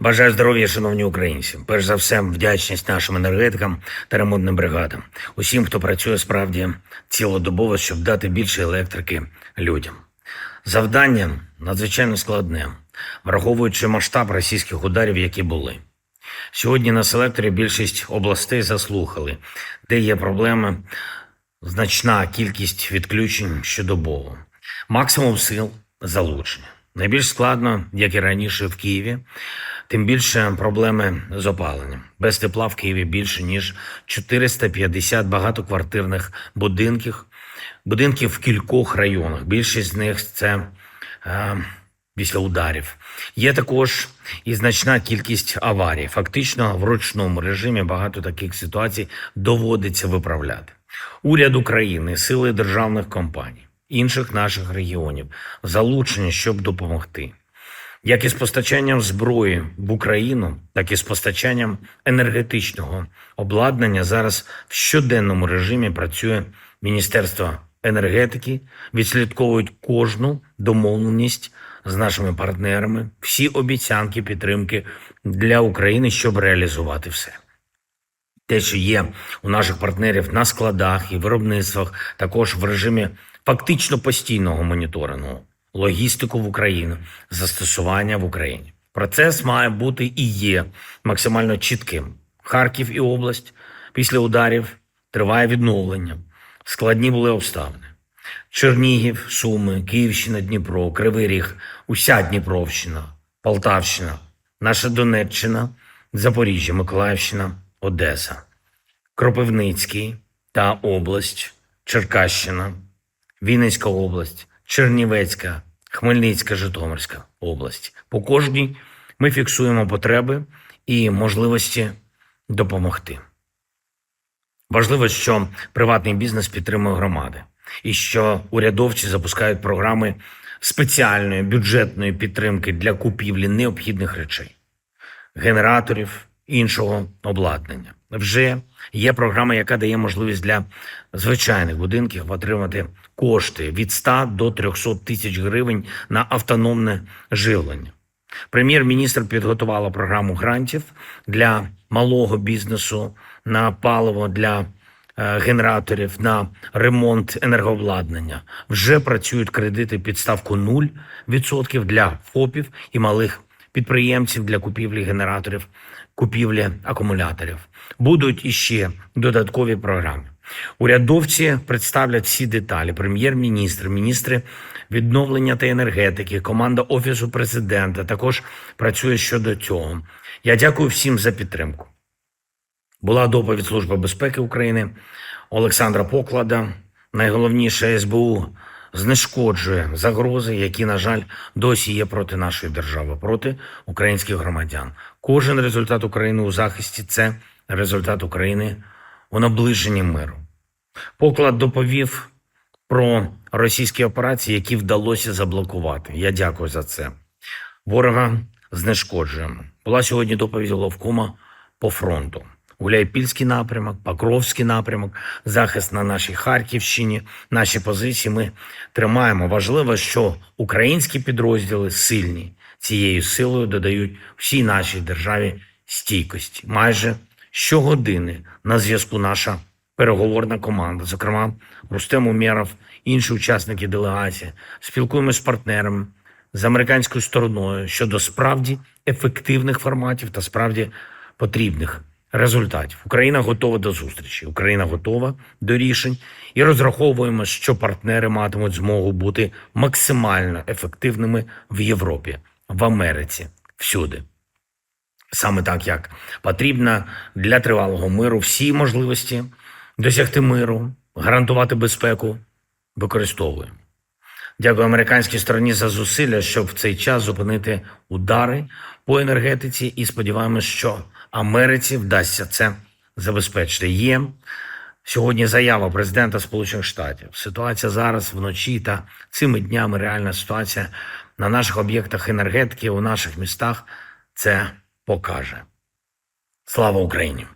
Бажаю здоров'я, шановні українці. Перш за все, вдячність нашим енергетикам та ремонтним бригадам, усім, хто працює справді цілодобово, щоб дати більше електрики людям. Завдання надзвичайно складне, враховуючи масштаб російських ударів, які були. Сьогодні на селекторі більшість областей заслухали, де є проблеми, значна кількість відключень щодобово, максимум сил залучення. Найбільш складно, як і раніше в Києві, тим більше проблеми з опаленням. Без тепла в Києві більше ніж 450 багатоквартирних будинків, будинків в кількох районах. Більшість з них це е, після ударів. Є також і значна кількість аварій. Фактично, в ручному режимі багато таких ситуацій доводиться виправляти. Уряд України, сили державних компаній, інших наших регіонів залучені, щоб допомогти. Як із постачанням зброї в Україну, так і з постачанням енергетичного обладнання зараз в щоденному режимі працює Міністерство енергетики, відслідковують кожну домовленість з нашими партнерами, всі обіцянки підтримки для України, щоб реалізувати все. Те, що є у наших партнерів на складах і виробництвах, також в режимі фактично постійного моніторингу, логістику в Україну, застосування в Україні. Процес має бути і є максимально чітким. Харків і область після ударів триває відновлення. Складні були обставини. Чернігів, Суми, Київщина, Дніпро, Кривий Ріг, уся Дніпровщина, Полтавщина, наша Донеччина, Запоріжжя, Миколаївщина, Одеса, Кропивницький та область, Черкащина, Вінницька область, Чернівецька, Хмельницька, Житомирська область. По кожній ми фіксуємо потреби і можливості допомогти. Важливо, що приватний бізнес підтримує громади і що урядовці запускають програми спеціальної бюджетної підтримки для купівлі необхідних речей, генераторів іншого обладнання. Вже є програма, яка дає можливість для звичайних будинків отримати кошти від 100 до 300 тисяч гривень на автономне живлення. Прем'єр-міністр підготувала програму грантів для малого бізнесу на паливо для е, генераторів, на ремонт енергообладнання. Вже працюють кредити під ставку 0% для ФОПів і малих підприємців для купівлі генераторів, купівлі акумуляторів. Будуть іще додаткові програми. Урядовці представлять всі деталі. Прем'єр-міністр, міністри відновлення та енергетики, команда офісу президента також працює щодо цього. Я дякую всім за підтримку. Була доповідь Служби безпеки України Олександра Поклада. Найголовніше СБУ знешкоджує загрози, які, на жаль, досі є проти нашої держави, проти українських громадян. Кожен результат України у захисті це результат України у наближенні миру. Поклад доповів про російські операції, які вдалося заблокувати. Я дякую за це. Ворога знешкоджуємо. Була сьогодні доповідь головкома по фронту. Гуляйпільський напрямок, Покровський напрямок, захист на нашій Харківщині, наші позиції ми тримаємо. Важливо, що українські підрозділи сильні цією силою додають всій нашій державі стійкості. Майже щогодини на зв'язку наша переговорна команда, зокрема Рустем Умєров, інші учасники делегації, спілкуємося з партнерами, з американською стороною щодо справді ефективних форматів та справді потрібних результатів. Україна готова до зустрічі, Україна готова до рішень і розраховуємо, що партнери матимуть змогу бути максимально ефективними в Європі, в Америці, всюди. Саме так, як потрібно для тривалого миру всі можливості досягти миру, гарантувати безпеку, використовуємо. Дякую американській стороні за зусилля, щоб в цей час зупинити удари по енергетиці, і сподіваємось, що Америці вдасться це забезпечити. Є сьогодні заява президента Сполучених Штатів. Ситуація зараз вночі та цими днями реальна ситуація на наших об'єктах енергетики у наших містах це покаже. Слава Україні!